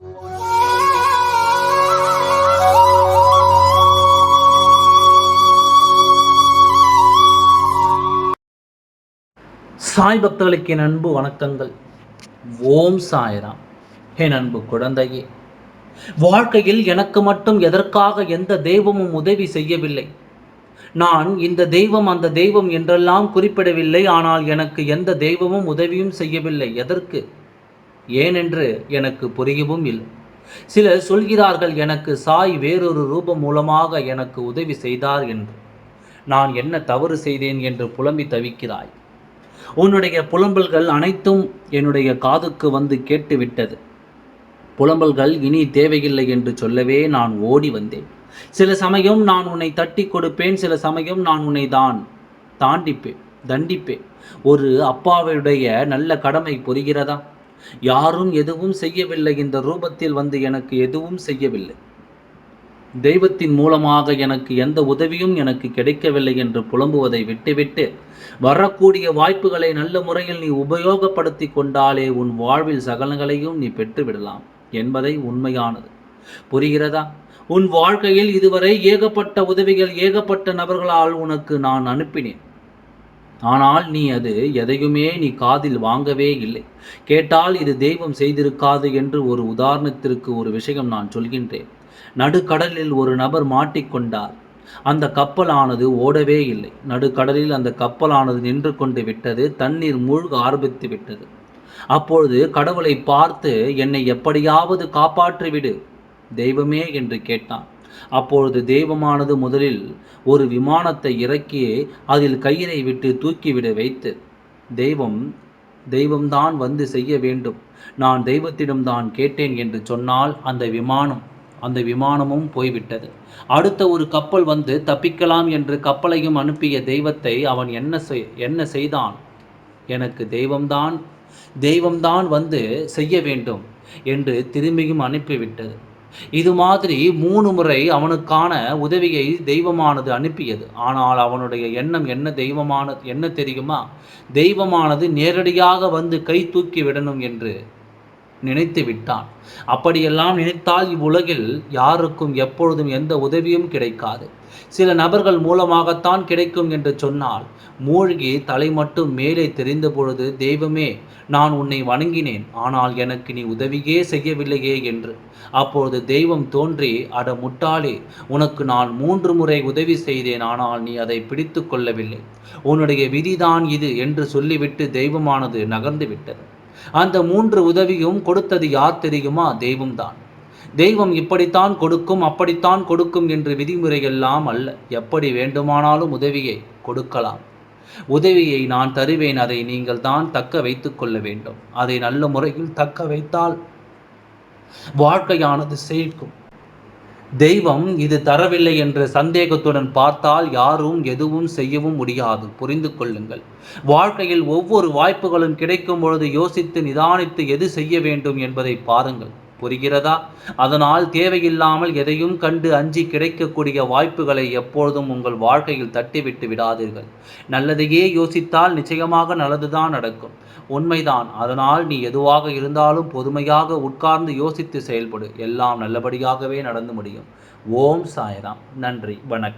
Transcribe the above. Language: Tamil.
சாய் பக்தர்களுக்கு என் அன்பு வணக்கங்கள். ஓம் சாய்ராம். என் அன்பு குழந்தையே வாழ்க்கையில் எனக்கு மட்டும் எதற்காக எந்த தெய்வமும் உதவி செய்யவில்லை? நான் இந்த தெய்வம் அந்த தெய்வம் என்றெல்லாம் குறிப்பிடவில்லை ஆனால் எனக்கு எந்த தெய்வமும் உதவியும் செய்யவில்லை. எதற்கு? ஏனென்று எனக்கு புரியவும் இல்லை. சிலர் சொல்கிறார்கள் எனக்கு சாய் வேறொரு ரூபம் மூலமாக எனக்கு உதவி செய்தார் என்று. நான் என்ன தவறு செய்தேன் என்று புலம்பி தவிக்கிறாய். உன்னுடைய புலம்பல்கள் அனைத்தும் என்னுடைய காதுக்கு வந்து கேட்டுவிட்டது. புலம்பல்கள் இனி தேவையில்லை என்று சொல்லவே நான் ஓடி வந்தேன். சில சமயம் நான் உன்னை தட்டி கொடுப்பேன் சில சமயம் நான் உன்னை தான் தாண்டிப்பேன் தண்டிப்பேன். ஒரு அப்பாவுடைய நல்ல கடமை புரிகிறதா? யாரும் எதுவும் செய்யவில்லை. இந்த ரூபத்தில் வந்து எனக்கு எதுவும் செய்யவில்லை. தெய்வத்தின் மூலமாக எனக்கு எந்த உதவியும் எனக்கு கிடைக்கவில்லை என்று புலம்புவதை விட்டுவிட்டு வரக்கூடிய வாய்ப்புகளை நல்ல முறையில் நீ உபயோகப்படுத்தி கொண்டாலே உன் வாழ்வில் சகலங்களையும் நீ பெற்றுவிடலாம் என்பதை உண்மையானது. புரிகிறதா? உன் வாழ்க்கையில் இதுவரை ஏகப்பட்ட உதவிகள் ஏகப்பட்ட நபர்களால் உனக்கு நான் அனுப்பினேன். ஆனால் நீ அது எதையுமே நீ காதில் வாங்கவே இல்லை. கேட்டால் இது தெய்வம் செய்திருக்காது என்று ஒரு உதாரணத்திற்கு ஒரு விஷயம் நான் சொல்கின்றேன். நடுக்கடலில் ஒரு நபர் மாட்டிக்கொண்டார் அந்த கப்பலானது ஓடவே இல்லை. நடுக்கடலில் அந்த கப்பலானது நின்று கொண்டு விட்டது. தண்ணீர் மூழ்க ஆரம்பித்து விட்டது. அப்பொழுது கடவுளை பார்த்து என்னை எப்படியாவது காப்பாற்றிவிடு. தெய்வமே என்று கேட்டான். அப்பொழுது தெய்வமானது முதலில் ஒரு விமானத்தை இறக்கி அதில் கயிறை விட்டு தூக்கிவிட வைத்து தெய்வம் தெய்வம்தான் வந்து செய்ய வேண்டும். நான் தெய்வத்திடம்தான் கேட்டேன் என்று சொன்னால் அந்த விமானம் அந்த விமானமும் போய்விட்டது. அடுத்த ஒரு கப்பல் வந்து தப்பிக்கலாம் என்று கப்பலையும் அனுப்பிய தெய்வத்தை அவன் என்ன செய் என்ன செய்தான்? எனக்கு தெய்வம்தான் தெய்வம்தான் வந்து செய்ய வேண்டும் என்று திரும்பியும் அனுப்பிவிட்டது. இது மாதிரி மூணு முறை அவனுக்கான உதவியை தெய்வமானது அனுப்பியது. ஆனால் அவனுடைய எண்ணம் என்ன தெய்வமானது என்ன தெரியுமா? தெய்வமானது நேரடியாக வந்து கை தூக்கி விடணும் என்று. நினைத்து விட்டான். அப்படியெல்லாம் நினைத்தால் இவ்வுலகில் யாருக்கும் எப்பொழுதும் எந்த உதவியும் கிடைக்காது. சில நபர்கள் மூலமாகத்தான் கிடைக்கும் என்று சொன்னால் மூழ்கி தலை மட்டும் மேலே தெரிந்த பொழுது தெய்வமே நான் உன்னை வணங்கினேன். ஆனால் எனக்கு நீ உதவியே செய்யவில்லையே என்று. அப்பொழுது தெய்வம் தோன்றி அட முட்டாளே உனக்கு நான் மூன்று முறை உதவி செய்தேன். ஆனால் நீ அதை பிடித்து கொள்ளவில்லை. உன்னுடைய விதிதான் இது என்று சொல்லிவிட்டு தெய்வமானது நகர்ந்து விட்டது. அந்த மூன்று உதவியும் கொடுத்தது யார் தெரியுமா? தெய்வம்தான். தெய்வம் இப்படித்தான் கொடுக்கும் அப்படித்தான் கொடுக்கும் என்று விதிமுறை எல்லாம் அல்ல. எப்படி வேண்டுமானாலும் உதவியை கொடுக்கலாம். உதவியை நான் தருவேன் அதை நீங்கள் தான் தக்க வைத்துக் கொள்ள வேண்டும். அதை நல்ல முறையில் தக்க வைத்தால் வாழ்க்கையானது செழிக்கும். தெய்வம் இது தரவில்லை என்ற சந்தேகத்துடன் பார்த்தால் யாரும் எதுவும் செய்யவும் முடியாது. புரிந்து கொள்ளுங்கள். வாழ்க்கையில் ஒவ்வொரு வாய்ப்புகளும் கிடைக்கும் பொழுது யோசித்து நிதானித்து எது செய்ய வேண்டும் என்பதை பாருங்கள். புரிகிறதா? அதனால் தேவையில்லாமல் எதையும் கண்டு அஞ்சி கிடைக்கக்கூடிய வாய்ப்புகளை எப்பொழுதும் உங்கள் வாழ்க்கையில் தட்டிவிட்டு விடாதீர்கள். நல்லதையே யோசித்தால் நிச்சயமாக நல்லதுதான் நடக்கும். உண்மைதான். அதனால் நீ எதுவாக இருந்தாலும் பொறுமையாக உட்கார்ந்து யோசித்து செயல்படு. எல்லாம் நல்லபடியாகவே நடந்து முடியும். ஓம் சாய்ராம். நன்றி. வணக்கம்.